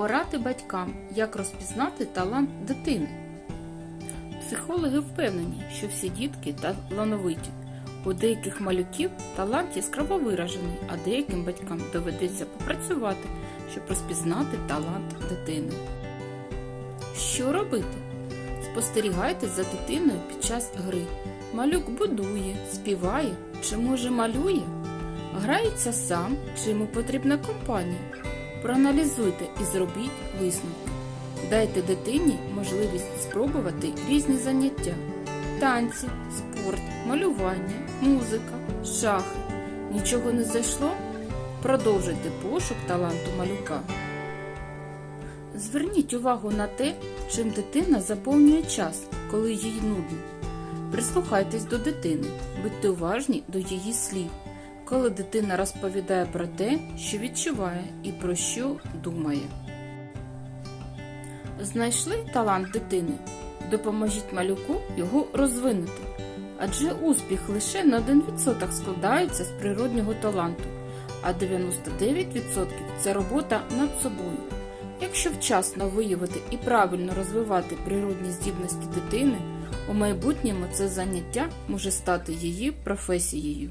Поради батькам, як розпізнати талант дитини. Психологи впевнені, що всі дітки талановиті. У деяких малюків талант яскраво виражений, а деяким батькам доведеться попрацювати, щоб розпізнати талант дитини. Що робити? Спостерігайте за дитиною під час гри. Малюк будує, співає чи може малює? Грається сам чи йому потрібна компанія? Проаналізуйте і зробіть висновки. Дайте дитині можливість спробувати різні заняття: танці, спорт, малювання, музика, шахи. Нічого не зайшло? Продовжуйте пошук таланту малюка. Зверніть увагу на те, чим дитина заповнює час, коли їй нудно. Прислухайтесь до дитини, будьте уважні до її слів, коли дитина розповідає про те, що відчуває і про що думає. Знайшли талант дитини? Допоможіть малюку його розвинути. Адже успіх лише на 1% складається з природнього таланту, а 99% це робота над собою. Якщо вчасно виявити і правильно розвивати природні здібності дитини, у майбутньому це заняття може стати її професією.